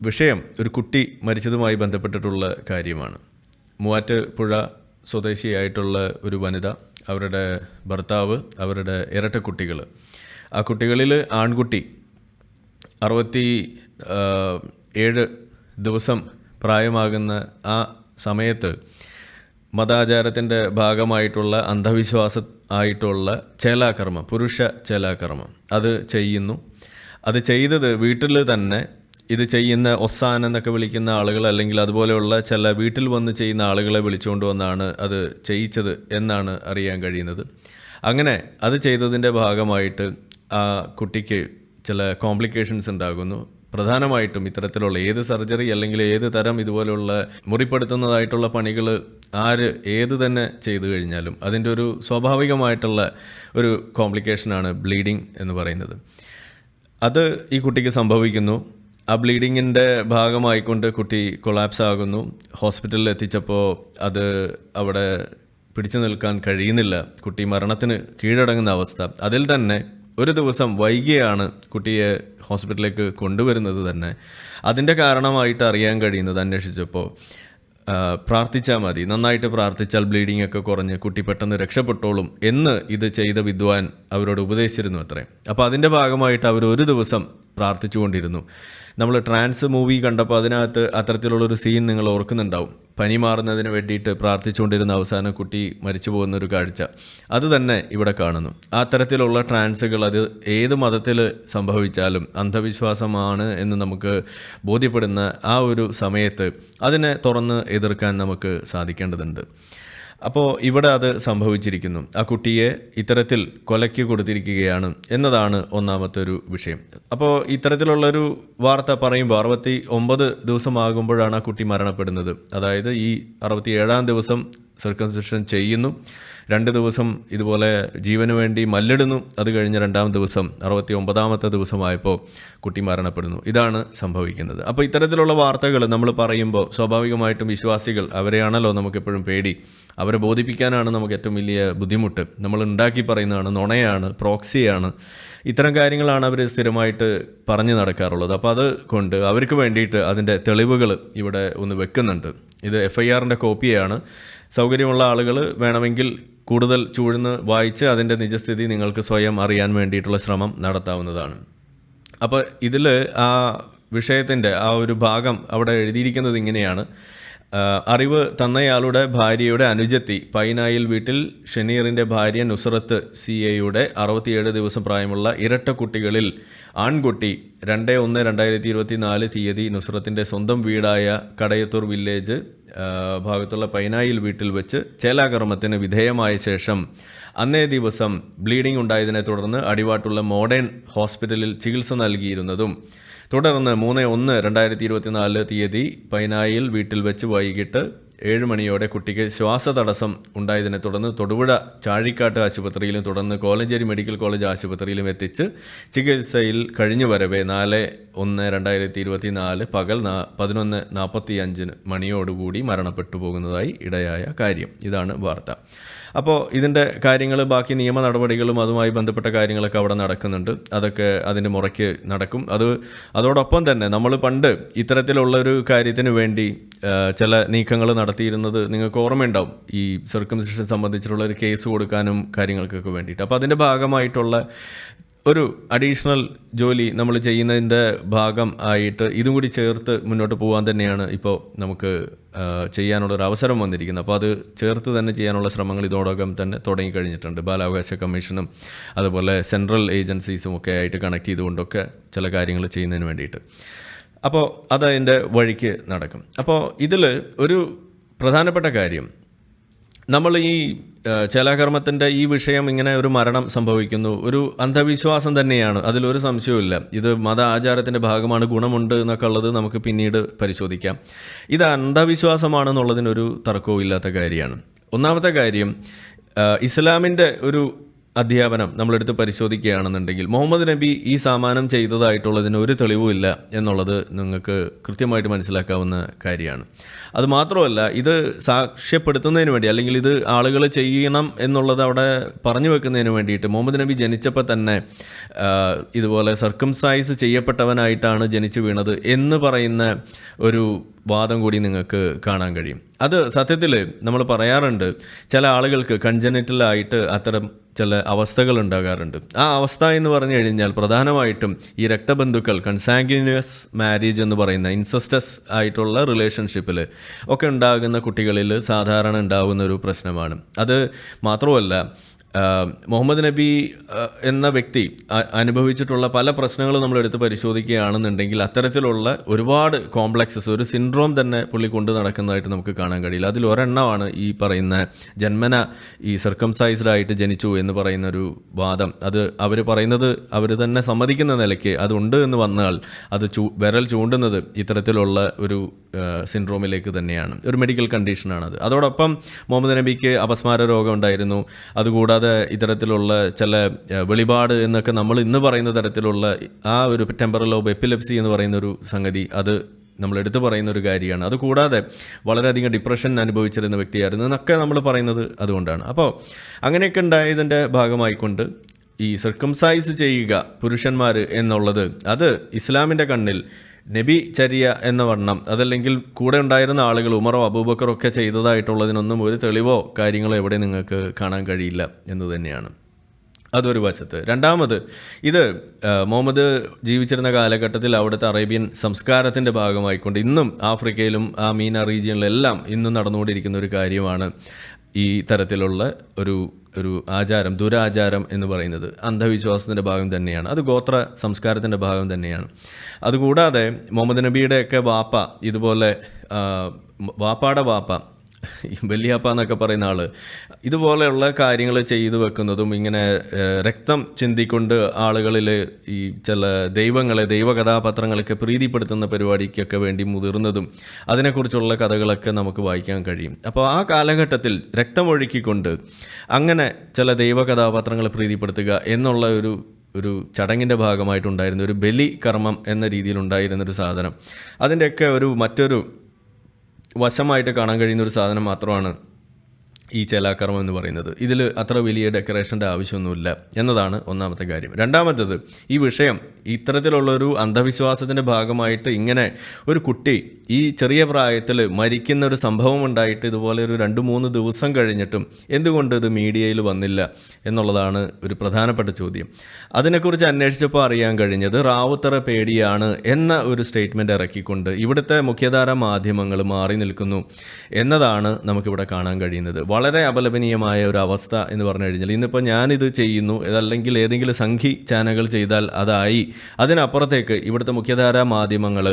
വിഷയം ഒരു കുട്ടി മരിച്ചതുമായി ബന്ധപ്പെട്ടിട്ടുള്ള കാര്യമാണ്. മൂവാറ്റുപുഴ സ്വദേശിയായിട്ടുള്ള ഒരു വനിത അവരുടെ ഭർത്താവ് അവരുടെ ഇരട്ട കുട്ടികൾ ആ കുട്ടികളിൽ ആൺകുട്ടി അറുപത്തി ഏഴ് ദിവസം പ്രായമാകുന്ന ആ സമയത്ത് മതാചാരത്തിന്റെ ഭാഗമായിട്ടുള്ള അന്ധവിശ്വാസ ആയിട്ടുള്ള ചേലാകർമ്മം പുരുഷ ചേലാകർമ്മം അത് ചെയ്യുന്നു. അത് ചെയ്തത് വീട്ടിൽ തന്നെ ഇത് ചെയ്യുന്ന ഒസാൻ എന്നൊക്കെ വിളിക്കുന്ന ആളുകൾ അല്ലെങ്കിൽ അതുപോലെയുള്ള ചില വീട്ടിൽ വന്ന് ചെയ്യുന്ന ആളുകളെ വിളിച്ചുകൊണ്ട് വന്നാണ് അത് ചെയ്യിച്ചത് എന്നാണ് അറിയാൻ കഴിയുന്നത്. അങ്ങനെ അത് ചെയ്തതിന്റെ ഭാഗമായിട്ട് ആ കുട്ടിക്ക് ചില കോംപ്ലിക്കേഷൻസ് ഉണ്ടാകുന്നു. പ്രധാനമായിട്ടും ഇത്തരത്തിലുള്ള ഏത് സർജറി അല്ലെങ്കിൽ ഏത് തരം ഇതുപോലെയുള്ള മുറിപ്പെടുത്തുന്നതായിട്ടുള്ള പണികൾ ആര് ഏത് തന്നെ ചെയ്തു കഴിഞ്ഞാലും അതിന്റെ ഒരു സ്വാഭാവികമായിട്ടുള്ള ഒരു കോംപ്ലിക്കേഷനാണ് ബ്ലീഡിങ് എന്ന് പറയുന്നത്. അത് ഈ കുട്ടിക്ക് സംഭവിക്കുന്നു. ആ ബ്ലീഡിങ്ങിന്റെ ഭാഗമായിക്കൊണ്ട് കുട്ടി കൊളാപ്സ് ആകുന്നു. ഹോസ്പിറ്റലിൽ എത്തിച്ചപ്പോൾ അത് അവിടെ പിടിച്ചു നിൽക്കാൻ കഴിയുന്നില്ല. കുട്ടി മരണത്തിന് കീഴടങ്ങുന്ന അവസ്ഥ. അതിൽ തന്നെ ഒരു ദിവസം വൈകിയാണ് കുട്ടിയെ ഹോസ്പിറ്റലിലേക്ക് കൊണ്ടുവരുന്നത് തന്നെ. അതിന്റെ കാരണമായിട്ട് അറിയാൻ കഴിയുന്നത് അന്വേഷിച്ചപ്പോൾ പ്രാർത്ഥിച്ചാൽ മതി. നന്നായിട്ട് പ്രാർത്ഥിച്ചാൽ ബ്ലീഡിംഗ് ഒക്കെ കുറഞ്ഞ് കുട്ടി പെട്ടെന്ന് രക്ഷപ്പെട്ടോളും എന്ന് ഇത് ചെയ്ത വിദ്വാൻ അവരോട് ഉപദേശിച്ചിരുന്നു അത്രേ. അപ്പോൾ അതിന്റെ ഭാഗമായിട്ട് അവർ ഒരു ദിവസം പ്രാർത്ഥിച്ചുകൊണ്ടിരുന്നു. നമ്മൾ ട്രാൻസ് മൂവി കണ്ടപ്പോൾ അതിനകത്ത് അത്തരത്തിലുള്ളൊരു സീൻ നിങ്ങൾ ഓർക്കുന്നുണ്ടാവും. പനി മാറുന്നതിന് വേണ്ടിയിട്ട് പ്രാർത്ഥിച്ചുകൊണ്ടിരുന്ന അവസാനം കുട്ടി മരിച്ചു പോകുന്ന ഒരു കാഴ്ച. അത് തന്നെ ഇവിടെ കാണുന്നു. ആ തരത്തിലുള്ള ട്രാൻസുകൾ അത് ഏത് മതത്തിൽ സംഭവിച്ചാലും അന്ധവിശ്വാസമാണ് എന്ന് നമുക്ക് ബോധ്യപ്പെടുന്ന ആ ഒരു സമയത്ത് അതിനെ തുറന്ന് എതിർക്കാൻ നമുക്ക് സാധിക്കേണ്ടതുണ്ട്. അപ്പോൾ ഇവിടെ അത് സംഭവിച്ചിരിക്കുന്നു. ആ കുട്ടിയെ ഇത്തരത്തിൽ കൊലയ്ക്ക് കൊടുത്തിരിക്കുകയാണ് എന്നതാണ് ഒന്നാമത്തെ ഒരു വിഷയം. അപ്പോൾ ഇത്തരത്തിലുള്ളൊരു വാർത്ത പറയുമ്പോൾ അറുപത്തി ഒമ്പത് ദിവസമാകുമ്പോഴാണ് ആ കുട്ടി മരണപ്പെടുന്നത്. അതായത് ഈ അറുപത്തി ഏഴാം ദിവസം സർക്കംസിഷൻ ചെയ്യുന്നു. രണ്ട് ദിവസം ഇതുപോലെ ജീവന് വേണ്ടി മല്ലിടുന്നു. അത് കഴിഞ്ഞ് രണ്ടാം ദിവസം അറുപത്തി ഒമ്പതാമത്തെ ദിവസമായപ്പോൾ കുട്ടി മരണപ്പെടുന്നു. ഇതാണ് സംഭവിക്കുന്നത്. അപ്പോൾ ഇത്തരത്തിലുള്ള വാർത്തകൾ നമ്മൾ പറയുമ്പോൾ സ്വാഭാവികമായിട്ടും വിശ്വാസികൾ അവരെയാണല്ലോ നമുക്കെപ്പോഴും പേടി. അവരെ ബോധിപ്പിക്കാനാണ് നമുക്ക് ഏറ്റവും വലിയ ബുദ്ധിമുട്ട്. നമ്മൾ ഉണ്ടാക്കി പറയുന്നതാണ് നുണയാണ് പ്രോക്സിയാണ്. ഇത്തരം കാര്യങ്ങളാണ് അവർ സ്ഥിരമായിട്ട് പറഞ്ഞു നടക്കാറുള്ളത്. അപ്പോൾ അത് കൊണ്ട് അവർക്ക് വേണ്ടിയിട്ട് അതിന്റെ തെളിവുകൾ ഇവിടെ ഒന്ന് വെക്കുന്നുണ്ട്. ഇത് എഫ് ഐ ആറിന്റെ കോപ്പിയാണ്. സൗകര്യമുള്ള ആളുകൾ വേണമെങ്കിൽ കൂടുതൽ ചൂഴ്ന്ന് വായിച്ച് അതിന്റെ നിജസ്ഥിതി നിങ്ങൾക്ക് സ്വയം അറിയാൻ വേണ്ടിയിട്ടുള്ള ശ്രമം നടത്താവുന്നതാണ്. അപ്പോൾ ഇതിൽ ആ വിഷയത്തിന്റെ ആ ഒരു ഭാഗം അവിടെ എഴുതിയിരിക്കുന്നത് ഇങ്ങനെയാണ്. അറിവ് തന്നയാളുടെ ഭാര്യയുടെ അനുജത്തി പൈനായിൽ വീട്ടിൽ ഷനീറിന്റെ ഭാര്യ നുസറത്ത് സി എയുടെ അറുപത്തിയേഴ് ദിവസം പ്രായമുള്ള ഇരട്ട കുട്ടികളിൽ ആൺകുട്ടി രണ്ട് ഒന്ന് രണ്ടായിരത്തി ഇരുപത്തി നാല് തീയതി നുസറത്തിന്റെ സ്വന്തം വീടായ കടയത്തൂർ വില്ലേജ് ഭാഗത്തുള്ള പൈനായിൽ വീട്ടിൽ വെച്ച് ചേലാകർമ്മത്തിന് വിധേയമായ ശേഷം അന്നേ ദിവസം ബ്ലീഡിംഗ് ഉണ്ടായതിനെ തുടർന്ന് അടിവാട്ടുള്ള മോഡേൺ ഹോസ്പിറ്റലിൽ ചികിത്സ നൽകിയിരുന്നതും തുടർന്ന് മൂന്ന് ഒന്ന് രണ്ടായിരത്തി ഇരുപത്തിനാല് തീയതി പൈനായിൽ വീട്ടിൽ വെച്ച് വൈകിട്ട് ഏഴ് മണിയോടെ കുട്ടിക്ക് ശ്വാസതടസ്സം ഉണ്ടായതിനെ തുടർന്ന് തൊടുപുഴ ചാഴിക്കാട്ട് ആശുപത്രിയിലും തുടർന്ന് കോലഞ്ചേരി മെഡിക്കൽ കോളേജ് ആശുപത്രിയിലും എത്തിച്ച് ചികിത്സയിൽ കഴിഞ്ഞു വരവേ നാല് ഒന്ന് രണ്ടായിരത്തി ഇരുപത്തി നാല് പകൽ നാ പതിനൊന്ന് നാൽപ്പത്തി അഞ്ചിന് മണിയോടുകൂടി മരണപ്പെട്ടു പോകുന്നതായി ഇടയായ കാര്യം. ഇതാണ് വാർത്ത. അപ്പോൾ ഇതിന്റെ കാര്യങ്ങൾ ബാക്കി നിയമ നടപടികളും അതുമായി ബന്ധപ്പെട്ട കാര്യങ്ങളൊക്കെ അവിടെ നടക്കുന്നുണ്ട്. അതൊക്കെ അതിന്റെ മുറയ്ക്ക് നടക്കും. അത് അതോടൊപ്പം തന്നെ നമ്മൾ പണ്ട് ഇത്തരത്തിലുള്ളൊരു കാര്യത്തിന് വേണ്ടി ചില നീക്കങ്ങൾ നടത്തിയിരുന്നത് നിങ്ങൾക്ക് ഓർമ്മയുണ്ടാവും. ഈ സർക്കംസിഷൻ സംബന്ധിച്ചിട്ടുള്ള ഒരു കേസ് കൊടുക്കാനും കാര്യങ്ങൾക്കൊക്കെ വേണ്ടിയിട്ട്. അപ്പോൾ അതിന്റെ ഭാഗമായിട്ടുള്ള ഒരു അഡീഷണൽ ജോലി നമ്മൾ ചെയ്യുന്നതിന്റെ ഭാഗം ആയിട്ട് ഇതും കൂടി ചേർത്ത് മുന്നോട്ട് പോകാൻ തന്നെയാണ് ഇപ്പോൾ നമുക്ക് ചെയ്യാനുള്ളൊരു അവസരം വന്നിരിക്കുന്നത്. അപ്പോൾ അത് ചേർത്ത് തന്നെ ചെയ്യാനുള്ള ശ്രമങ്ങൾ ഇതോടകം തന്നെ തുടങ്ങിക്കഴിഞ്ഞിട്ടുണ്ട്. ബാലാവകാശ കമ്മീഷനും അതുപോലെ സെൻട്രൽ ഏജൻസീസും ഒക്കെ ആയിട്ട് കണക്ട് ചെയ്തുകൊണ്ടൊക്കെ ചില കാര്യങ്ങൾ ചെയ്യുന്നതിന് വേണ്ടിയിട്ട്. അപ്പോൾ അതതിന്റെ വഴിക്ക് നടക്കും. അപ്പോൾ ഇതിൽ ഒരു പ്രധാനപ്പെട്ട കാര്യം നമ്മൾ ഈ ചേലാകർമ്മത്തിന്റെ ഈ വിഷയം ഇങ്ങനെ ഒരു മരണം സംഭവിക്കുന്നു. ഒരു അന്ധവിശ്വാസം തന്നെയാണ്. അതിലൊരു സംശയവുമില്ല ഇത് മത ആചാരത്തിന്റെ ഭാഗമാണ് ഗുണമുണ്ട് എന്നൊക്കെ ഉള്ളത് നമുക്ക് പിന്നീട് പരിശോധിക്കാം. ഇത് അന്ധവിശ്വാസമാണെന്നുള്ളതിനൊരു തർക്കവും ഇല്ലാത്ത കാര്യമാണ്. ഒന്നാമത്തെ കാര്യം ഇസ്ലാമിന്റെ ഒരു അധ്യാപനം നമ്മളെടുത്ത് പരിശോധിക്കുകയാണെന്നുണ്ടെങ്കിൽ മുഹമ്മദ് നബി ഈ സാമാനം ചെയ്തതായിട്ടുള്ളതിന് ഒരു തെളിവുമില്ല എന്നുള്ളത് നിങ്ങൾക്ക് കൃത്യമായിട്ട് മനസ്സിലാക്കാവുന്ന കാര്യമാണ്. അത് മാത്രമല്ല ഇത് സാക്ഷ്യപ്പെടുത്തുന്നതിന് വേണ്ടി അല്ലെങ്കിൽ ഇത് ആളുകൾ ചെയ്യണം എന്നുള്ളത് അവിടെ പറഞ്ഞു വെക്കുന്നതിന് വേണ്ടിയിട്ട് മുഹമ്മദ് നബി ജനിച്ചപ്പോൾ തന്നെ ഇതുപോലെ സർക്കംസൈസ് ചെയ്യപ്പെട്ടവനായിട്ടാണ് ജനിച്ചു വീണത് എന്ന് പറയുന്ന ഒരു വാദം കൂടി നിങ്ങൾക്ക് കാണാൻ കഴിയും. അത് സത്യത്തിൽ നമ്മൾ പറയാറുണ്ട് ചില ആളുകൾക്ക് കൺജനറ്റലായിട്ട് അത്തരം ചില അവസ്ഥകൾ ഉണ്ടാകാറുണ്ട്. ആ അവസ്ഥ എന്ന് പറഞ്ഞു കഴിഞ്ഞാൽ പ്രധാനമായിട്ടും ഈ രക്തബന്ധുക്കൾ കൺസാങ്ക്യൂനിയസ് മാരേജ് എന്ന് പറയുന്ന ഇൻസസ്റ്റസ് ആയിട്ടുള്ള റിലേഷൻഷിപ്പിൽ ഒക്കെ ഉണ്ടാകുന്ന കുട്ടികളിൽ സാധാരണ ഉണ്ടാകുന്ന ഒരു പ്രശ്നമാണ്. അത് മാത്രമല്ല മുഹമ്മദ് നബി എന്ന വ്യക്തി അനുഭവിച്ചിട്ടുള്ള പല പ്രശ്നങ്ങളും നമ്മൾ എടുത്ത് പരിശോധിക്കുകയാണെന്നുണ്ടെങ്കിൽ അത്തരത്തിലുള്ള ഒരുപാട് കോംപ്ലക്സസ് ഒരു സിൻഡ്രോം തന്നെ പുള്ളി കൊണ്ട് നടക്കുന്നതായിട്ട് നമുക്ക് കാണാൻ കഴിയില്ല. അതിൽ ഒരെണ്ണമാണ് ഈ പറയുന്ന ജന്മന ഈ സർക്കംസൈസ്ഡ് ആയിട്ട് ജനിച്ചു എന്ന് പറയുന്ന ഒരു വാദം. അത് അവർ പറയുന്നത് അവർ തന്നെ സമ്മതിക്കുന്ന നിലയ്ക്ക് അതുണ്ട് എന്ന് വന്നാൽ അത് ചൂ വിരൽ ചൂണ്ടുന്നത് ഇത്തരത്തിലുള്ള ഒരു സിൻഡ്രോമിലേക്ക് തന്നെയാണ്. ഒരു മെഡിക്കൽ കണ്ടീഷനാണത് അതോടൊപ്പം മുഹമ്മദ് നബിക്ക് അപസ്മാര രോഗം ഉണ്ടായിരുന്നു. അതുകൂടാതെ ഇത്തരത്തിലുള്ള ചില വെളിപാട് എന്നൊക്കെ നമ്മൾ ഇന്ന് പറയുന്ന തരത്തിലുള്ള ആ ഒരു ടെമ്പറൽ ഓഫ് എപ്പിലെപ്സി എന്ന് പറയുന്ന ഒരു സംഗതി അത് നമ്മൾ എടുത്തു പറയുന്ന ഒരു കാര്യമാണ്. അതുകൂടാതെ വളരെയധികം ഡിപ്രഷൻ അനുഭവിച്ചിരുന്ന വ്യക്തിയായിരുന്നു എന്നൊക്കെ നമ്മൾ പറയുന്നത് അതുകൊണ്ടാണ്. അപ്പോൾ അങ്ങനെയൊക്കെ ഉണ്ടായതിന്റെ ഭാഗമായിക്കൊണ്ട് ഈ സർക്കംസൈസ് ചെയ്യുക പുരുഷന്മാർ എന്നുള്ളത് അത് ഇസ്ലാമിന്റെ കണ്ണിൽ നബി ചര്യ എന്ന വണ്ണം അതല്ലെങ്കിൽ കൂടെ ഉണ്ടായിരുന്ന ആളുകൾ ഉമറോ അബൂബക്കറോ ഒക്കെ ചെയ്തതായിട്ടുള്ളതിനൊന്നും ഒരു തെളിവോ കാര്യങ്ങളോ എവിടെ നിങ്ങൾക്ക് കാണാൻ കഴിയില്ല എന്ന് തന്നെയാണ്. അതൊരു വശത്ത്. രണ്ടാമത് ഇത് മുഹമ്മദ് ജീവിച്ചിരുന്ന കാലഘട്ടത്തിൽ അവിടുത്തെ അറേബ്യൻ സംസ്കാരത്തിന്റെ ഭാഗമായിക്കൊണ്ട് ഇന്നും ആഫ്രിക്കയിലും ആ മീന റീജിയനിലെല്ലാം ഇന്നും നടന്നുകൊണ്ടിരിക്കുന്ന ഒരു കാര്യമാണ്. ഈ തരത്തിലുള്ള ഒരു ഒരു ആചാരം ദുരാചാരം എന്ന് പറയുന്നത് അന്ധവിശ്വാസത്തിന്റെ ഭാഗം തന്നെയാണ്. അത് ഗോത്ര സംസ്കാരത്തിന്റെ ഭാഗം തന്നെയാണ്. അതുകൂടാതെ മുഹമ്മദ് നബിയുടെയൊക്കെ വാപ്പ ഇതുപോലെ വാപ്പാടെ വാപ്പ വലിയാപ്പ എന്നൊക്കെ പറയുന്ന ആൾ ഇതുപോലെയുള്ള കാര്യങ്ങൾ ചെയ്തു വെക്കുന്നതും ഇങ്ങനെ രക്തം ചിന്തിക്കൊണ്ട് ആളുകളിൽ ഈ ചില ദൈവങ്ങളെ ദൈവകഥാപാത്രങ്ങളൊക്കെ പ്രീതിപ്പെടുത്തുന്ന പരിപാടിക്കൊക്കെ വേണ്ടി മുതിർന്നതും അതിനെക്കുറിച്ചുള്ള കഥകളൊക്കെ നമുക്ക് വായിക്കാൻ കഴിയും. അപ്പോൾ ആ കാലഘട്ടത്തിൽ രക്തമൊഴുക്കിക്കൊണ്ട് അങ്ങനെ ചില ദൈവകഥാപാത്രങ്ങളെ പ്രീതിപ്പെടുത്തുക എന്നുള്ള ഒരു ഒരു ചടങ്ങിന്റെ ഭാഗമായിട്ടുണ്ടായിരുന്ന ഒരു ബലി കർമ്മം എന്ന രീതിയിലുണ്ടായിരുന്നൊരു സാധനം. അതിന്റെയൊക്കെ ഒരു മറ്റൊരു വശമായിട്ട് കാണാൻ കഴിയുന്ന ഒരു സാധനം മാത്രമാണ് ഈ ചേലാകർമ്മം എന്ന് പറയുന്നത്. ഇതിൽ അത്ര വലിയ ഡെക്കറേഷന്റെ ആവശ്യമൊന്നുമില്ല എന്നതാണ് ഒന്നാമത്തെ കാര്യം. രണ്ടാമത്തേത് ഈ വിഷയം ഇത്തരത്തിലുള്ളൊരു അന്ധവിശ്വാസത്തിന്റെ ഭാഗമായിട്ട് ഇങ്ങനെ ഒരു കുട്ടി ഈ ചെറിയ പ്രായത്തിൽ മരിക്കുന്ന ഒരു സംഭവം ഉണ്ടായിട്ട് ഇതുപോലെ ഒരു രണ്ട് മൂന്ന് ദിവസം കഴിഞ്ഞിട്ടും എന്തുകൊണ്ട് ഇത് മീഡിയയിൽ വന്നില്ല എന്നുള്ളതാണ് ഒരു പ്രധാനപ്പെട്ട ചോദ്യം. അതിനെക്കുറിച്ച് അന്വേഷിച്ചപ്പോൾ അറിയാൻ കഴിഞ്ഞത് റാവുത്തറ പേടിയാണ് എന്ന ഒരു സ്റ്റേറ്റ്മെന്റ് ഇറക്കിക്കൊണ്ട് ഇവിടുത്തെ മുഖ്യധാര മാധ്യമങ്ങൾ മാറി നിൽക്കുന്നു എന്നതാണ് നമുക്കിവിടെ കാണാൻ കഴിയുന്നത്. വളരെ അപലപനീയമായ ഒരു അവസ്ഥ എന്ന് പറഞ്ഞു കഴിഞ്ഞാൽ ഇന്നിപ്പോൾ ഞാനിത് ചെയ്യുന്നു അതല്ലെങ്കിൽ ഏതെങ്കിലും സംഘി ചാനലുകൾ ചെയ്താൽ അതായി. അതിനപ്പുറത്തേക്ക് ഇവിടുത്തെ മുഖ്യധാരാ മാധ്യമങ്ങൾ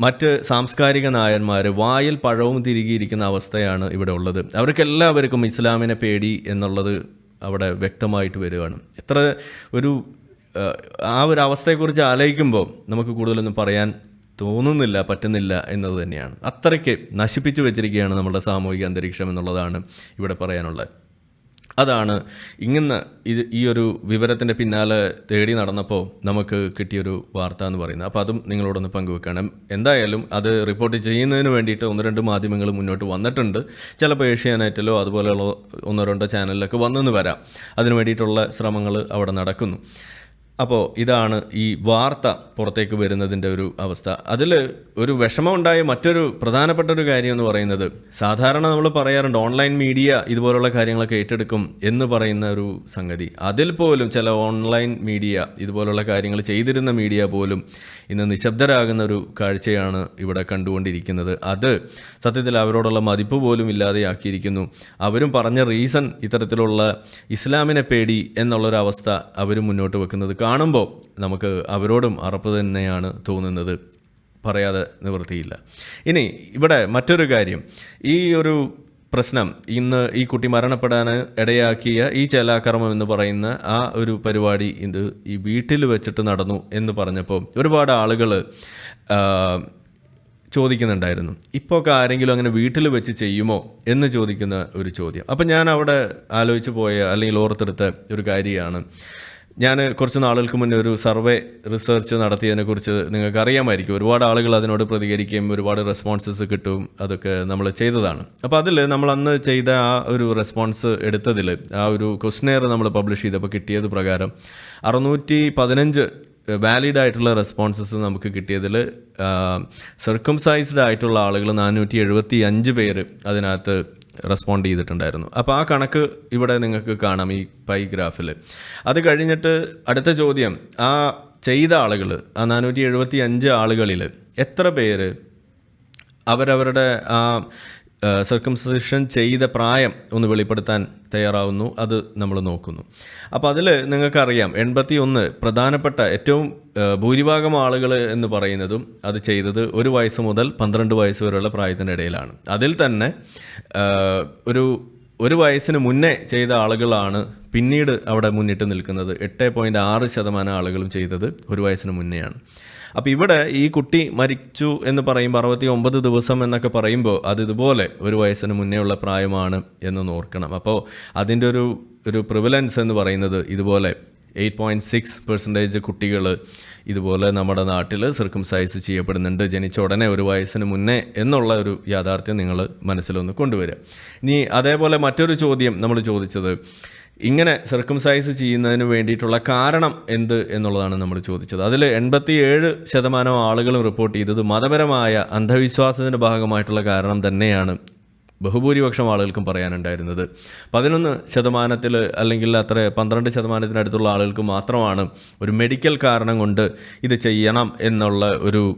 മറ്റ് സാംസ്കാരിക നായന്മാർ വായിൽ പഴവും തിരികിയിരിക്കുന്ന അവസ്ഥയാണ് ഇവിടെ ഉള്ളത്. അവർക്കെല്ലാവർക്കും ഇസ്ലാമിനെ പേടി എന്നുള്ളത് അവിടെ വ്യക്തമായിട്ട് വരികയാണ്. എത്ര ഒരു ആ, ഒരു അവസ്ഥയെക്കുറിച്ച് ആലോചിക്കുമ്പോൾ നമുക്ക് കൂടുതലൊന്നും പറയാൻ തോന്നുന്നില്ല പറ്റുന്നില്ല എന്നത് തന്നെയാണ്. അത്രയ്ക്ക് നശിപ്പിച്ചു വെച്ചിരിക്കുകയാണ് നമ്മുടെ സാമൂഹിക അന്തരീക്ഷം എന്നുള്ളതാണ് ഇവിടെ പറയാനുള്ളത്. അതാണ് ഇങ്ങനെ ഇത് ഈ ഒരു വിവരത്തിന്റെ പിന്നാലെ തേടി നടന്നപ്പോൾ നമുക്ക് കിട്ടിയൊരു വാർത്ത എന്ന് പറയുന്നത്. അപ്പോൾ അതും നിങ്ങളോടൊന്ന് പങ്കുവെക്കണം. എന്തായാലും അത് റിപ്പോർട്ട് ചെയ്യുന്നതിന് വേണ്ടിയിട്ട് ഒന്ന് രണ്ട് മാധ്യമങ്ങൾ മുന്നോട്ട് വന്നിട്ടുണ്ട്. ചിലപ്പോൾ ഏഷ്യാനെറ്റിലോ അതുപോലെയുള്ള ഒന്നോ രണ്ടോ ചാനലിലൊക്കെ വന്നെന്ന് വരാം. അതിന് വേണ്ടിയിട്ടുള്ള ശ്രമങ്ങൾ അവിടെ നടക്കുന്നു. അപ്പോൾ ഇതാണ് ഈ വാർത്ത പുറത്തേക്ക് വരുന്നതിന്റെ ഒരു അവസ്ഥ. അതിൽ ഒരു വിഷമമുണ്ടായ മറ്റൊരു പ്രധാനപ്പെട്ട ഒരു കാര്യം എന്ന് പറയുന്നത് സാധാരണ നമ്മൾ പറയാറുണ്ട് ഓൺലൈൻ മീഡിയ ഇതുപോലുള്ള കാര്യങ്ങളൊക്കെ ഏറ്റെടുക്കും എന്ന് പറയുന്ന ഒരു സംഗതി. അതിൽ പോലും ചില ഓൺലൈൻ മീഡിയ ഇതുപോലുള്ള കാര്യങ്ങൾ ചെയ്തിരുന്ന മീഡിയ പോലും ഇന്ന് നിശബ്ദരാകുന്ന ഒരു കാഴ്ചയാണ് ഇവിടെ കണ്ടുകൊണ്ടിരിക്കുന്നത്. അത് സത്യത്തിൽ അവരോടുള്ള മതിപ്പ് പോലും ഇല്ലാതെയാക്കിയിരിക്കുന്നു. അവരും പറഞ്ഞ റീസൺ ഇത്തരത്തിലുള്ള ഇസ്ലാമിനെ പേടി എന്നുള്ളൊരവസ്ഥ അവർ മുന്നോട്ട് വെക്കുന്നത്. കാണുമ്പോൾ നമുക്ക് അവരോടും അറപ്പ് തന്നെയാണ് തോന്നുന്നത്. പറയാതെ നിവൃത്തിയില്ല. ഇനി ഇവിടെ മറ്റൊരു കാര്യം. ഈ ഒരു പ്രശ്നം ഇന്ന് ഈ കുട്ടി മരണപ്പെടാൻ ഇടയാക്കിയ ഈ ചേലാകർമ്മം എന്ന് പറയുന്ന ആ ഒരു പരിപാടി ഇത് ഈ വീട്ടിൽ വെച്ചിട്ട് നടന്നു എന്ന് പറഞ്ഞപ്പോൾ ഒരുപാട് ആളുകൾ ചോദിക്കുന്നുണ്ടായിരുന്നു. ഇപ്പോൾ ഒക്കെ ആരെങ്കിലും അങ്ങനെ വീട്ടിൽ വെച്ച് ചെയ്യുമോ എന്ന് ചോദിക്കുന്ന ഒരു ചോദ്യം. അപ്പം ഞാൻ അവിടെ ആലോചിച്ച് പോയ അല്ലെങ്കിൽ ഓർത്തെടുത്ത ഒരു കാര്യമാണ്. ഞാൻ കുറച്ച് നാളുകൾക്ക് മുന്നേ ഒരു സർവേ റിസർച്ച് നടത്തിയതിനെക്കുറിച്ച് നിങ്ങൾക്ക് അറിയാമായിരിക്കും ഒരുപാട് ആളുകൾ അതിനോട് പ്രതികരിക്കുകയും ഒരുപാട് റെസ്പോൺസസ് കിട്ടും അതൊക്കെ നമ്മൾ ചെയ്തതാണ്. അപ്പോൾ അതിൽ നമ്മൾ അന്ന് ചെയ്ത ആ ഒരു റെസ്പോൺസ് എടുത്തതിൽ ആ ഒരു ക്വസ്റ്റനെയർ നമ്മൾ പബ്ലിഷ് ചെയ്തപ്പോൾ കിട്ടിയത് പ്രകാരം അറുന്നൂറ്റി പതിനഞ്ച് വാലിഡ് ആയിട്ടുള്ള റെസ്പോൺസസ് നമുക്ക് കിട്ടിയതിൽ സർക്കംസൈസ്ഡ് ആയിട്ടുള്ള ആളുകൾ നാനൂറ്റി എഴുപത്തി അഞ്ച് പേര് അതിനകത്ത് റെസ്പോണ്ട് ചെയ്തിട്ടുണ്ടായിരുന്നു. അപ്പോൾ ആ കണക്ക് ഇവിടെ നിങ്ങൾക്ക് കാണാം ഈ പൈ ഗ്രാഫിൽ അത് കഴിഞ്ഞിട്ട് അടുത്ത ചോദ്യം. ആ ചെയ്ത ആളുകൾ ആ നാനൂറ്റി എഴുപത്തി അഞ്ച് ആളുകളിൽ എത്ര പേര് അവരവരുടെ ആ സർക്കംസിഷൻ ചെയ്ത പ്രായം ഒന്ന് വെളിപ്പെടുത്താൻ തയ്യാറാവുന്നു. അത് നമ്മൾ നോക്കുന്നു. അപ്പോൾ അതിൽ നിങ്ങൾക്കറിയാം എൺപത്തി ഒന്ന് പ്രധാനപ്പെട്ട ഏറ്റവും ഭൂരിഭാഗം ആളുകൾ എന്ന് പറയുന്നതും അത് ചെയ്തത് ഒരു വയസ്സ് മുതൽ പന്ത്രണ്ട് വയസ്സ് വരെയുള്ള പ്രായത്തിന്റെ ഇടയിലാണ്. അതിൽ തന്നെ ഒരു ഒരു വയസ്സിന് മുന്നേ ചെയ്ത ആളുകളാണ് പിന്നീട് അവിടെ മുന്നിട്ട് നിൽക്കുന്നത്. എട്ട് പോയിന്റ് ആറ് ശതമാനം ആളുകളും ചെയ്തത് ഒരു വയസ്സിന് മുന്നെയാണ്. അപ്പോൾ ഇവിടെ ഈ കുട്ടി മരിച്ചു എന്ന് പറയുമ്പോൾ അറുപത്തി ഒമ്പത് ദിവസം എന്നൊക്കെ പറയുമ്പോൾ അത് ഇതുപോലെ ഒരു വയസ്സിന് മുന്നേ ഉള്ള പ്രായമാണ് എന്ന് ഓർക്കണം. അപ്പോൾ അതിന്റെ ഒരു ഒരു പ്രിവലൻസ് എന്ന് പറയുന്നത് ഇതുപോലെ എയ്റ്റ് പോയിന്റ് സിക്സ് പെർസെന്റേജ് കുട്ടികൾ ഇതുപോലെ നമ്മുടെ നാട്ടിൽ സർക്കംസൈസ് ചെയ്യപ്പെടുന്നുണ്ട്. ജനിച്ച ഉടനെ ഒരു വയസ്സിന് മുന്നേ എന്നുള്ള ഒരു യാഥാർത്ഥ്യം നിങ്ങൾ മനസ്സിലൊന്ന് കൊണ്ടുവരിക. ഇനി അതേപോലെ മറ്റൊരു ചോദ്യം നമ്മൾ ചോദിച്ചത് ഇങ്ങനെ സർക്കംസൈസ് ചെയ്യുന്നതിന് വേണ്ടിയിട്ടുള്ള കാരണം എന്ത് എന്നുള്ളതാണ് നമ്മൾ ചോദിച്ചത്. അതിൽ എൺപത്തി ഏഴ് ശതമാനം ആളുകളും റിപ്പോർട്ട് ചെയ്തത് മതപരമായ അന്ധവിശ്വാസത്തിന്റെ ഭാഗമായിട്ടുള്ള കാരണം തന്നെയാണ് ബഹുഭൂരിപക്ഷം ആളുകൾക്കും പറയാനുണ്ടായിരുന്നത്. പതിനൊന്ന് ശതമാനത്തിൽ അല്ലെങ്കിൽ അത്ര പന്ത്രണ്ട് ശതമാനത്തിനടുത്തുള്ള ആളുകൾക്ക് മാത്രമാണ് ഒരു മെഡിക്കൽ കാരണം കൊണ്ട് ഇത് ചെയ്യണം എന്നുള്ള ഒരു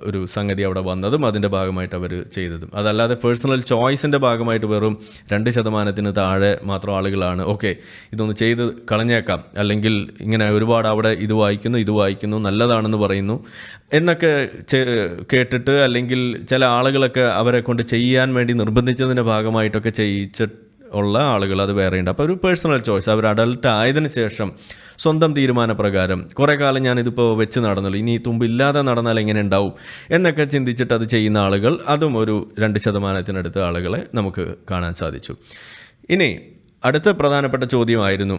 ഒരു സംഗതി അവിടെ വന്നതും അതിന്റെ ഭാഗമായിട്ട് അവർ ചെയ്തതും. അതല്ലാതെ പേഴ്സണൽ ചോയ്സിന്റെ ഭാഗമായിട്ട് വെറും രണ്ട് ശതമാനത്തിന് താഴെ മാത്രം ആളുകളാണ്. ഓക്കെ ഇതൊന്ന് ചെയ്ത് കളഞ്ഞേക്കാം. അല്ലെങ്കിൽ ഇങ്ങനെ ഒരുപാട് അവിടെ ഇത് വായിക്കുന്നു ഇത് വായിക്കുന്നു നല്ലതാണെന്ന് പറയുന്നു എന്നൊക്കെ കേട്ടിട്ട് അല്ലെങ്കിൽ ചില ആളുകളൊക്കെ അവരെ കൊണ്ട് ചെയ്യാൻ വേണ്ടി നിർബന്ധിച്ചതിന്റെ ഭാഗമായിട്ടൊക്കെ ചെയ്യിച്ചിട്ട് ഉള്ള ആളുകൾ അത് വേറെയുണ്ട് അപ്പോൾ ഒരു പേഴ്സണൽ ചോയ്സ് അവർ അഡൾട്ട് ആയതിന് ശേഷം സ്വന്തം തീരുമാനപ്രകാരം കുറേ കാലം ഞാനിതിപ്പോൾ വെച്ച് നടന്നല്ലോ. ഇനി തുമ്പില്ലാതെ നടന്നാൽ എങ്ങനെ ഉണ്ടാവും എന്നൊക്കെ ചിന്തിച്ചിട്ട് അത് ചെയ്യുന്ന ആളുകൾ അതും ഒരു രണ്ട് ശതമാനത്തിനടുത്ത് ആളുകളെ നമുക്ക് കാണാൻ സാധിച്ചു. ഇനി അടുത്ത പ്രധാനപ്പെട്ട ചോദ്യമായിരുന്നു.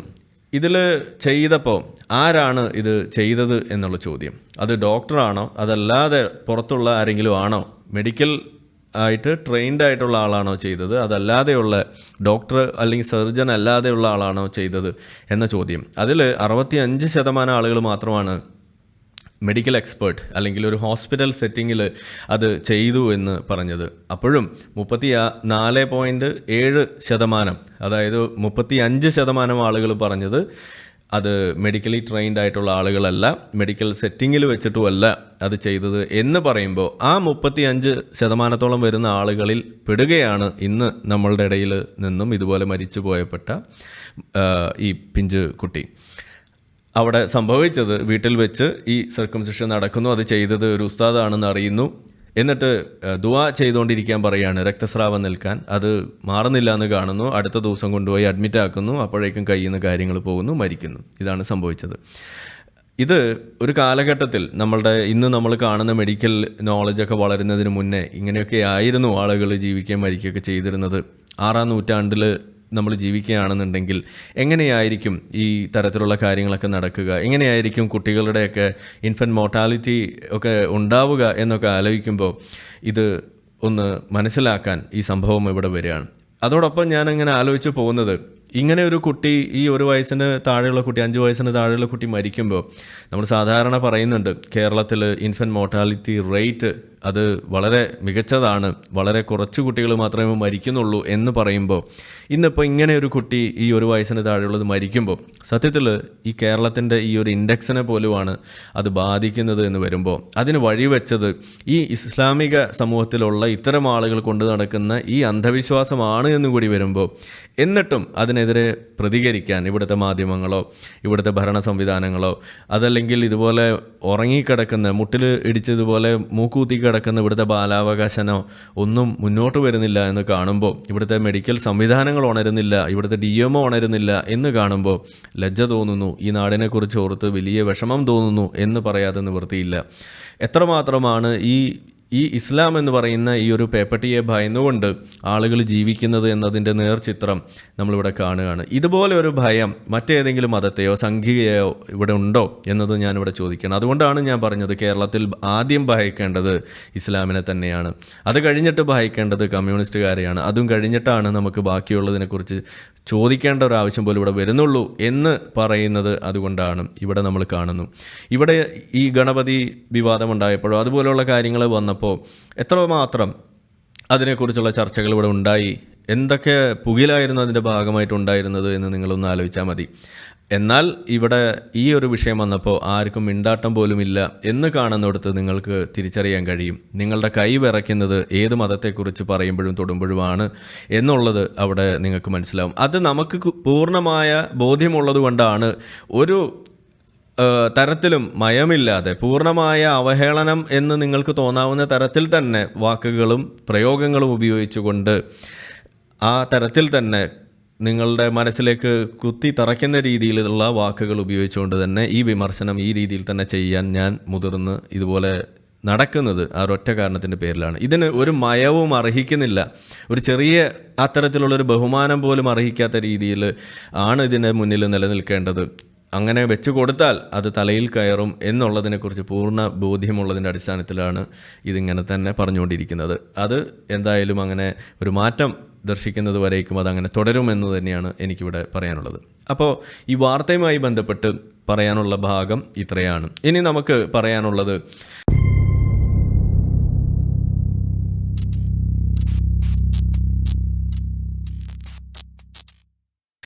ഇതിൽ ചെയ്തപ്പോൾ ആരാണ് ഇത് ചെയ്തത് എന്നുള്ള ചോദ്യം. അത് ഡോക്ടറാണോ അതല്ലാതെ പുറത്തുള്ള ആരെങ്കിലും ആണോ? മെഡിക്കൽ ആയിട്ട് ട്രെയിൻഡ് ആയിട്ടുള്ള ആളാണോ ചെയ്തത്? അതല്ലാതെയുള്ള ഡോക്ടർ അല്ലെങ്കിൽ സർജൻ അല്ലാതെയുള്ള ആളാണോ ചെയ്തത് എന്ന ചോദ്യം. അതിൽ അറുപത്തി അഞ്ച് ശതമാനം ആളുകൾ മാത്രമാണ് മെഡിക്കൽ എക്സ്പേർട്ട് അല്ലെങ്കിൽ ഒരു ഹോസ്പിറ്റൽ സെറ്റിങ്ങിൽ അത് ചെയ്തു എന്ന് പറഞ്ഞത്. അപ്പോഴും മുപ്പത്തി നാല് പോയിന്റ് ഏഴ് ശതമാനം അതായത് മുപ്പത്തി അഞ്ച് ശതമാനം ആളുകൾ പറഞ്ഞത് അത് മെഡിക്കലി ട്രെയിൻഡ് ആയിട്ടുള്ള ആളുകളല്ല മെഡിക്കൽ സെറ്റിങ്ങിൽ വെച്ചിട്ടുമല്ല അത് ചെയ്തത് എന്ന് പറയുമ്പോൾ ആ മുപ്പത്തി അഞ്ച് ശതമാനത്തോളം വരുന്ന ആളുകളിൽ പെടുകയാണ് ഇന്ന് നമ്മളുടെ ഇടയിൽ നിന്നും ഇതുപോലെ മരിച്ചു പോയപ്പെട്ട ഈ പിഞ്ച് കുട്ടി. അവിടെ സംഭവിച്ചത് വീട്ടിൽ വെച്ച് ഈ സർക്കംസിഷൻ നടക്കുന്നു അത് ചെയ്തത് ഒരു ഉസ്താദാണെന്ന് അറിയുന്നു. എന്നിട്ട് ദുവാ ചെയ്തുകൊണ്ടിരിക്കാൻ പറയാണ്. രക്തസ്രാവം നിൽക്കാൻ. അത് മാറുന്നില്ല എന്ന് കാണുന്നു. അടുത്ത ദിവസം കൊണ്ടുപോയി അഡ്മിറ്റ് ആക്കുന്നു. അപ്പോഴേക്കും കയ്യിൽ നിന്ന് കാര്യങ്ങൾ പോകുന്നു മരിക്കുന്നു. ഇതാണ് സംഭവിച്ചത്. ഇത് ഒരു കാലഘട്ടത്തിൽ നമ്മളുടെ ഇന്ന് നമ്മൾ കാണുന്ന മെഡിക്കൽ നോളജൊക്കെ വളരുന്നതിന് മുന്നേ ഇങ്ങനെയൊക്കെ ആയിരുന്നു ആളുകൾ ജീവിക്കുകയും മരിക്കുകയൊക്കെ ചെയ്തിരുന്നത്. ആറാം നൂറ്റാണ്ടിൽ നമ്മൾ ജീവിക്കുകയാണെന്നുണ്ടെങ്കിൽ എങ്ങനെയായിരിക്കും ഈ തരത്തിലുള്ള കാര്യങ്ങളൊക്കെ നടക്കുക? എങ്ങനെയായിരിക്കും കുട്ടികളുടെയൊക്കെ ഇൻഫന്റ് മോർട്ടാലിറ്റി ഒക്കെ ഉണ്ടാവുക എന്നൊക്കെ ആലോചിക്കുമ്പോൾ ഇത് ഒന്ന് മനസ്സിലാക്കാൻ ഈ സംഭവം ഇവിടെ വരികയാണ്. അതോടൊപ്പം ഞാൻ അങ്ങനെ ആലോചിച്ച് പോകുന്നത് ഇങ്ങനെ ഒരു കുട്ടി ഈ ഒരു വയസ്സിന് താഴെയുള്ള കുട്ടി അഞ്ച് വയസ്സിന് താഴെയുള്ള കുട്ടി മരിക്കുമ്പോൾ നമ്മൾ സാധാരണ പറയുന്നുണ്ട് കേരളത്തിൽ ഇൻഫന്റ് മോർട്ടാലിറ്റി റേറ്റ് അത് വളരെ മികച്ചതാണ്. വളരെ കുറച്ച് കുട്ടികൾ മാത്രമേ മരിക്കുന്നുള്ളൂ എന്ന് പറയുമ്പോൾ ഇന്നിപ്പോൾ ഇങ്ങനെ ഒരു കുട്ടി ഈ ഒരു വയസ്സിന് താഴെയുള്ളത് മരിക്കുമ്പോൾ സത്യത്തിൽ ഈ കേരളത്തിന്റെ ഈ ഒരു ഇൻഡെക്സിനെ പോലുമാണ് അത് ബാധിക്കുന്നത് എന്ന് വരുമ്പോൾ അതിന് വഴിവെച്ചത് ഈ ഇസ്ലാമിക സമൂഹത്തിലുള്ള ഇത്തരം ആളുകൾ കൊണ്ടു നടക്കുന്ന ഈ അന്ധവിശ്വാസമാണ് എന്ന് കൂടി വരുമ്പോൾ എന്നിട്ടും അതിനെതിരെ പ്രതികരിക്കാൻ ഇവിടുത്തെ മാധ്യമങ്ങളോ ഇവിടുത്തെ ഭരണ സംവിധാനങ്ങളോ അതല്ലെങ്കിൽ ഇതുപോലെ ഉറങ്ങിക്കിടക്കുന്ന മുട്ടിൽ ഇടിച്ചതുപോലെ മൂക്കൂത്തി കിടക്കുന്ന ഇവിടുത്തെ ബാലാവകാശനോ ഒന്നും മുന്നോട്ട് വരുന്നില്ല എന്ന് കാണുമ്പോൾ ഇവിടുത്തെ മെഡിക്കൽ സംവിധാനങ്ങൾ ഉണരുന്നില്ല ഇവിടുത്തെ ഡി എം ഉണരുന്നില്ല എന്ന് കാണുമ്പോൾ ലജ്ജ തോന്നുന്നു ഈ നാടിനെക്കുറിച്ച് ഓർത്ത് വലിയ വിഷമം തോന്നുന്നു എന്ന് പറയാതെ നിവൃത്തിയില്ല. എത്രമാത്രമാണ് ഈ ഈ ഇസ്ലാം എന്ന് പറയുന്ന ഈ ഒരു പേപ്പട്ടിയെ ഭയന്നുകൊണ്ട് ആളുകൾ ജീവിക്കുന്നത് എന്നതിന്റെ നേർചിത്രം നമ്മളിവിടെ കാണുകയാണ്. ഇതുപോലെ ഒരു ഭയം മറ്റേതെങ്കിലും മതത്തെയോ സംഘികയോ ഇവിടെ ഉണ്ടോ എന്നത് ഞാനിവിടെ ചോദിക്കണം അതുകൊണ്ടാണ് ഞാൻ പറഞ്ഞത് കേരളത്തിൽ ആദ്യം ഭയക്കേണ്ടത് ഇസ്ലാമിനെ തന്നെയാണ്. അത് കഴിഞ്ഞിട്ട് ഭയക്കേണ്ടത് കമ്മ്യൂണിസ്റ്റുകാരെയാണ്. അതും കഴിഞ്ഞിട്ടാണ് നമുക്ക് ബാക്കിയുള്ളതിനെക്കുറിച്ച് ചോദിക്കേണ്ട ഒരു ആവശ്യം പോലും ഇവിടെ വരുന്നുള്ളൂ എന്ന് പറയുന്നത് അതുകൊണ്ടാണ് ഇവിടെ നമ്മൾ കാണുന്നു. ഇവിടെ ഈ ഗണപതി വിവാദമുണ്ടായപ്പോഴോ അതുപോലെയുള്ള കാര്യങ്ങൾ വന്നപ്പോൾ എത്രമാത്രം അതിനെക്കുറിച്ചുള്ള ചർച്ചകൾ ഇവിടെ ഉണ്ടായി? എന്തൊക്കെ പുകിലായിരുന്നു അതിന്റെ ഭാഗമായിട്ടുണ്ടായിരുന്നത് എന്ന് നിങ്ങളൊന്ന് ആലോചിച്ചാൽ മതി. എന്നാൽ ഇവിടെ ഈ ഒരു വിഷയം വന്നപ്പോൾ ആർക്കും മിണ്ടാട്ടം പോലുമില്ല എന്ന് കാണുന്നിടത്ത് നിങ്ങൾക്ക് തിരിച്ചറിയാൻ കഴിയും. നിങ്ങളുടെ കൈ വിറയ്ക്കുന്നത് ഏത് മതത്തെക്കുറിച്ച് പറയുമ്പോഴും തൊടുമ്പോഴുമാണ് എന്നുള്ളത് അവിടെ നിങ്ങൾക്ക് മനസ്സിലാവും. അത് നമുക്ക് പൂർണമായ ബോധ്യമുള്ളത് കൊണ്ടാണ് ഒരു തരത്തിലും മയമില്ലാതെ പൂർണമായ അവഹേളനം എന്ന് നിങ്ങൾക്ക് തോന്നാവുന്ന തരത്തിൽ തന്നെ വാക്കുകളും പ്രയോഗങ്ങളും ഉപയോഗിച്ചുകൊണ്ട് ആ തരത്തിൽ തന്നെ നിങ്ങളുടെ മനസ്സിലേക്ക് കുത്തി തറയ്ക്കുന്ന രീതിയിലുള്ള വാക്കുകൾ ഉപയോഗിച്ചുകൊണ്ട് തന്നെ ഈ വിമർശനം ഈ രീതിയിൽ തന്നെ ചെയ്യാൻ ഞാൻ മുതിർന്ന് ഇതുപോലെ നടക്കുന്നത് ആ ഒറ്റ കാരണത്തിന്റെ പേരിലാണ്. ഇതിന് ഒരു മയവും അർഹിക്കുന്നില്ല. ഒരു ചെറിയ അത്തരത്തിലുള്ളൊരു ബഹുമാനം പോലും അർഹിക്കാത്ത രീതിയിൽ ആണ് ഇതിന്റെ മുന്നിൽ നിലനിൽക്കേണ്ടത്. അങ്ങനെ വെച്ച് കൊടുത്താൽ അത് തലയിൽ കയറും എന്നുള്ളതിനെക്കുറിച്ച് പൂർണ ബോധ്യമുള്ളതിന്റെ അടിസ്ഥാനത്തിലാണ് ഇതിങ്ങനെ തന്നെ പറഞ്ഞുകൊണ്ടിരിക്കുന്നത്. അത് എന്തായാലും അങ്ങനെ ഒരു മാറ്റം ദർശിക്കുന്നത് വരേക്കും അതങ്ങനെ തുടരുമെന്ന് തന്നെയാണ് എനിക്കിവിടെ പറയാനുള്ളത്. അപ്പോൾ ഈ വാർത്തയുമായി ബന്ധപ്പെട്ട് പറയാനുള്ള ഭാഗം ഇത്രയാണ്. ഇനി നമുക്ക് പറയാനുള്ളത്